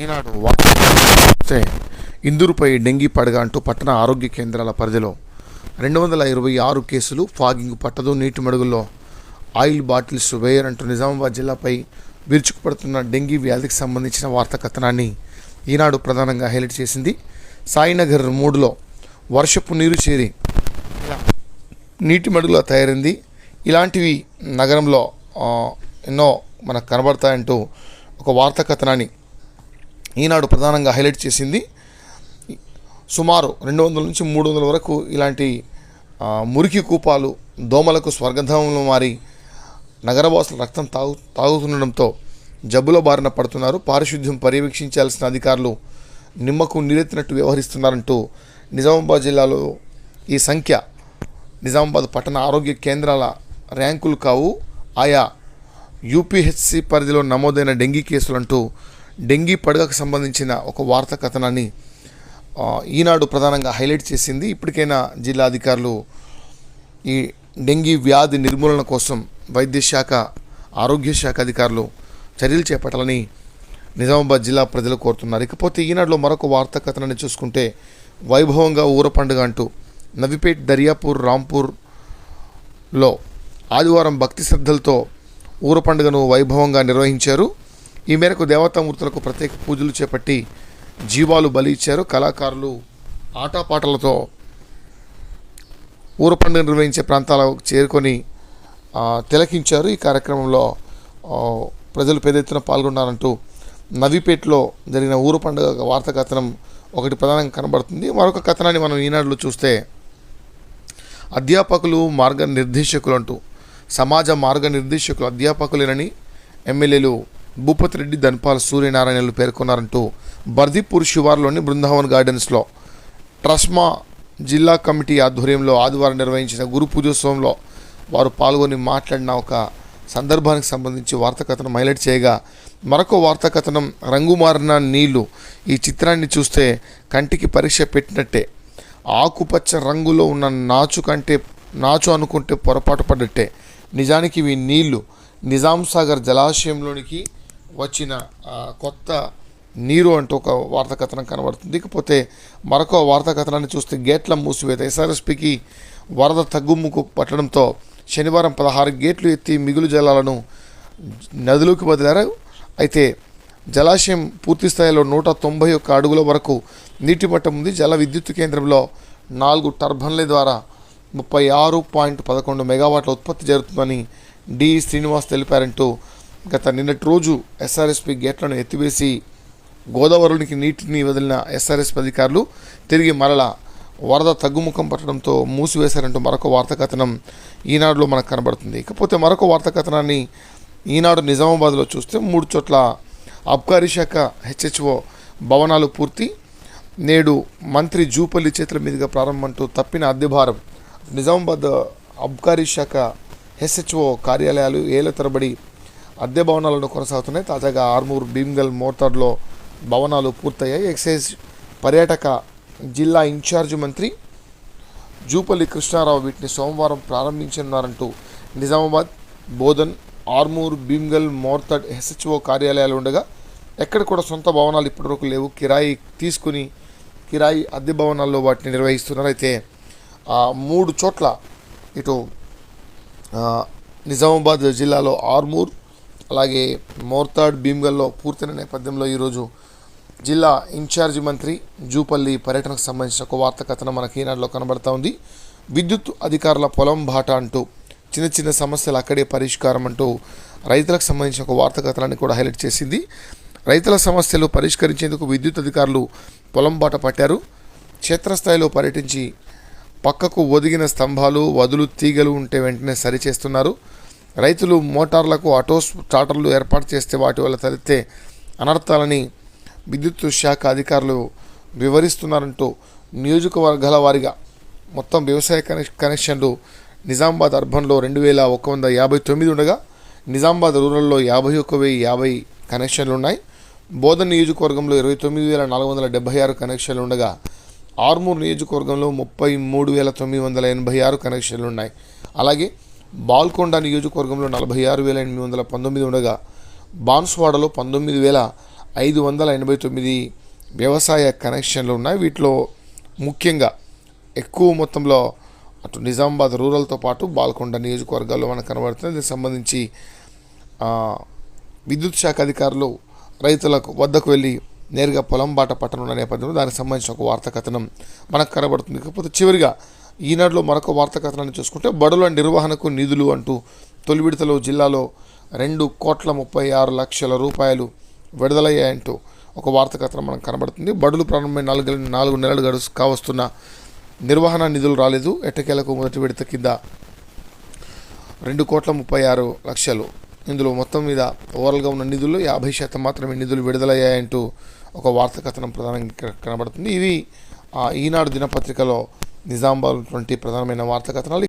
ఈనాడు వార్త ఇందూరుపై డెంగీ పడగ అంటూ పట్టణ ఆరోగ్య కేంద్రాల పరిధిలో రెండు వందల ఇరవై ఆరు కేసులు ఫాగింగ్ పట్టదు నీటి మడుగుల్లో ఆయిల్ బాటిల్స్ వేయర్ అంటూ నిజామాబాద్ జిల్లాపై విరుచుకుపడుతున్న డెంగీ వ్యాధికి సంబంధించిన వార్తా కథనాన్ని ఈనాడు ప్రధానంగా హైలైట్ చేసింది. సాయినగర్ మూడులో వర్షపు నీరు చేరి నీటి మడుగులో తయారైంది. ఇలాంటివి నగరంలో ఎన్నో మనకు కనబడతాయంటూ ఒక వార్తా కథనాన్ని ఈనాడు ప్రధానంగా హైలైట్ చేసింది సుమారు రెండు వందల నుంచి మూడు వందల వరకు ఇలాంటి మురికి కూపాలు దోమలకు స్వర్గధామంలో మారి నగరవాసుల రక్తం తాగు తాగుతుండడంతో జబ్బుల బారిన పడుతున్నారు. పారిశుద్ధ్యం పర్యవేక్షించాల్సిన అధికారులు నిమ్మకు నీరెత్తినట్టు వ్యవహరిస్తున్నారంటూ నిజామాబాద్ జిల్లాలో ఈ సంఖ్య నిజామాబాద్ పట్టణ ఆరోగ్య కేంద్రాల ర్యాంకులు కావు. ఆయా యూపీహెచ్సి పరిధిలో నమోదైన డెంగీ కేసులంటూ డెంగీ పడగకు సంబంధించిన ఒక వార్త కథనాన్ని ఈనాడు ప్రధానంగా హైలైట్ చేసింది. ఇప్పటికైనా జిల్లా అధికారులు ఈ డెంగీ వ్యాధి నిర్మూలన కోసం వైద్య శాఖ ఆరోగ్య శాఖ అధికారులు చర్యలు చేపట్టాలని నిజామాబాద్ జిల్లా ప్రజలు కోరుతున్నారు. ఇకపోతే ఈనాడులో మరొక వార్తా కథనాన్ని చూసుకుంటే వైభవంగా ఊర పండుగ అంటూ నవిపేట్ దర్యాపూర్ రాంపూర్లో ఆదివారం భక్తి శ్రద్ధలతో ఊర పండుగను వైభవంగా నిర్వహించారు. ఈ మేరకు దేవతామూర్తులకు ప్రత్యేక పూజలు చేపట్టి జీవాలు బలి ఇచ్చారు. కళాకారులు ఆటపాటలతో ఊర పండుగ నిర్వహించే ప్రాంతాలకు చేరుకొని తిలకించారు. ఈ కార్యక్రమంలో ప్రజలు పెద్ద ఎత్తున పాల్గొన్నారంటూ నవీపేటలో జరిగిన ఊరు పండుగ వార్తా కథనం ఒకటి ప్రధానంగా కనబడుతుంది. మరొక కథనాన్ని మనం ఈనాడులో చూస్తే అధ్యాపకులు మార్గ నిర్దేశకులు అంటూ సమాజ మార్గ నిర్దేశకులు అధ్యాపకులేనని ఎమ్మెల్యేలు భూపతి రెడ్డి ధన్పాల్ సూర్యనారాయణలు పేర్కొన్నారంటూ బర్దీపూర్ శివార్లోని బృందావన్ గార్డెన్స్లో ట్రస్మా జిల్లా కమిటీ ఆధ్వర్యంలో ఆదివారం నిర్వహించిన గురు పూజోత్సవంలో వారు పాల్గొని మాట్లాడిన ఒక సందర్భానికి సంబంధించి వార్తాకథనం హైలైట్ చేయగా మరొక వార్తా రంగుమారిన నీళ్ళు ఈ చిత్రాన్ని చూస్తే కంటికి పరీక్ష పెట్టినట్టే. ఆకుపచ్చ రంగులో ఉన్న నాచు కంటే నాచు అనుకుంటే పొరపాటు పడ్డట్టే. నిజానికి ఇవి నీళ్ళు. నిజాం సాగర్ జలాశయంలోనికి వచ్చిన కొత్త నీరు అంటూ ఒక వార్తా కథనం కనబడుతుంది. ఇకపోతే మరొక వార్తా కథనాన్ని చూస్తే గేట్ల మూసివేత. ఎస్ఆర్ఎస్పికి వరద తగ్గుముకు పట్టడంతో శనివారం పదహారు గేట్లు ఎత్తి మిగులు జలాలను నదిలోకి వదిలారు. అయితే జలాశయం పూర్తి స్థాయిలో నూట తొంభై ఒక్క అడుగుల వరకు నీటి మట్టం ఉంది. జల విద్యుత్ కేంద్రంలో నాలుగు టర్బన్ల ద్వారా ముప్పై ఆరు పాయింట్ పదకొండు మెగావాట్ల ఉత్పత్తి జరుగుతుందని డి. శ్రీనివాస్ తెలిపారంటూ గత నిన్నటి రోజు ఎస్ఆర్ఎస్పి గేట్లను ఎత్తివేసి గోదావరికి నీటిని వదిలిన ఎస్ఆర్ఎస్పి అధికారులు తిరిగి మరల వరద తగ్గుముఖం పట్టడంతో మూసివేశారంటూ మరొక వార్తా కథనం ఈనాడులో మనకు కనబడుతుంది. ఇకపోతే మరొక వార్తా కథనాన్ని ఈనాడు నిజామాబాద్లో చూస్తే మూడు చోట్ల అబ్కారీ శాఖ హెచ్హెచ్ఓ భవనాలు పూర్తి. నేడు మంత్రి జూపల్లి చేతుల మీదుగా ప్రారంభమంటూ తప్పిన అద్దె భారం నిజామాబాద్ అబ్కారీ శాఖ హెచ్హెచ్ఓ కార్యాలయాలు ఏళ్ళ తరబడి అద్దె భవనాలను కొనసాగుతున్నాయి. తాజాగా ఆర్మూర్ భీమ్గల్ మోర్తాడ్లో భవనాలు పూర్తయ్యాయి. ఎక్సైజ్ పర్యాటక జిల్లా ఇన్ఛార్జ్ మంత్రి జూపల్లి కృష్ణారావు వీటిని సోమవారం ప్రారంభించనున్నారంటూ నిజామాబాద్ బోధన్ ఆర్మూర్ భీమ్గల్ మోర్తడ్ ఎస్హెచ్ఓ కార్యాలయాలు ఉండగా ఎక్కడ కూడా సొంత భవనాలు ఇప్పటివరకు లేవు. కిరాయి తీసుకుని కిరాయి అద్దె భవనాల్లో వాటిని నిర్వహిస్తున్నారు. అయితే ఆ మూడు చోట్ల ఇటు నిజామాబాద్ జిల్లాలో ఆర్మూర్ అలాగే మోర్తాడ్ భీమ్గల్లో పూర్తయిన నేపథ్యంలో ఈరోజు జిల్లా ఇన్ఛార్జి మంత్రి జూపల్లి పర్యటనకు సంబంధించిన ఒక వార్త కథనం మనకి ఈనాడులో కనబడతా ఉంది. విద్యుత్ అధికారుల పొలం బాట అంటూ చిన్న చిన్న సమస్యలు అక్కడే పరిష్కారం అంటూ రైతులకు సంబంధించిన ఒక వార్త కథనాన్ని కూడా హైలైట్ చేసింది. రైతుల సమస్యలు పరిష్కరించేందుకు విద్యుత్ అధికారులు పొలం బాట పట్టారు. క్షేత్రస్థాయిలో పర్యటించి పక్కకు ఒదిగిన స్తంభాలు వదులు తీగలు ఉంటే వెంటనే సరిచేస్తున్నారు. రైతులు మోటార్లకు ఆటోస్ స్టార్టర్లు ఏర్పాటు చేస్తే వాటి వల్ల తలెత్తే అనర్థాలని విద్యుత్ శాఖ అధికారులు వివరిస్తున్నారంటూ నియోజకవర్గాల వారీగా మొత్తం వ్యవసాయ కనెక్షన్లు నిజామాబాద్ అర్బన్లో రెండు వేల ఒక వంద యాభై తొమ్మిది ఉండగా నిజామాబాద్ రూరల్లో యాభై ఒక వెయ్యి యాభై కనెక్షన్లు ఉన్నాయి. బోధన్ నియోజకవర్గంలో ఇరవై తొమ్మిది వేల నాలుగు వందల డెబ్బై ఆరు కనెక్షన్లు ఉండగా ఆర్మూర్ నియోజకవర్గంలో ముప్పై మూడు వేల తొమ్మిది వందల ఎనభై ఆరు కనెక్షన్లు ఉన్నాయి. అలాగే బాల్కొండ నియోజకవర్గంలో నలభై ఆరు వేల ఎనిమిది వందల పంతొమ్మిది ఉండగా బాన్స్వాడలో పంతొమ్మిది వేల ఐదు వందల ఎనభై తొమ్మిది వ్యవసాయ కనెక్షన్లు ఉన్నాయి. వీటిలో ముఖ్యంగా ఎక్కువ మొత్తంలో అటు నిజామాబాద్ రూరల్తో పాటు బాల్కొండ నియోజకవర్గాల్లో మనకు కనబడుతుంది దీనికి సంబంధించి విద్యుత్ శాఖ అధికారులు రైతులకు వద్దకు వెళ్ళి నేరుగా పొలం బాట పట్టనున్న నేపథ్యంలో దానికి సంబంధించిన ఒక వార్త కథనం మనకు కనబడుతుంది. కాకపోతే చివరిగా ఈనాడులో మరొక వార్తా కథనాన్ని చూసుకుంటే బడుల నిర్వహణకు నిధులు అంటూ తొలి విడతలో జిల్లాలో రెండు కోట్ల ముప్పై ఆరు లక్షల రూపాయలు విడుదలయ్యాయంటూ ఒక వార్త కథనం మనకు కనబడుతుంది. బడులు ప్రారంభమైన నాలుగు నాలుగు నెలలు గడుసు కావస్తున్న నిర్వహణ నిధులు రాలేదు. ఎట్టకేలకు మొదటి విడత కింద రెండు కోట్ల ముప్పై ఆరు లక్షలు. ఇందులో మొత్తం మీద ఓవరాల్గా ఉన్న నిధులు యాభై శాతం మాత్రమే నిధులు విడుదలయ్యాయంటూ ఒక వార్త కథనం ప్రధానంగా కనబడుతుంది. ఇవి ఈనాడు దినపత్రికలో నిజామాబాద్ వంటి ప్రధానమైన వార్తా కథనాలు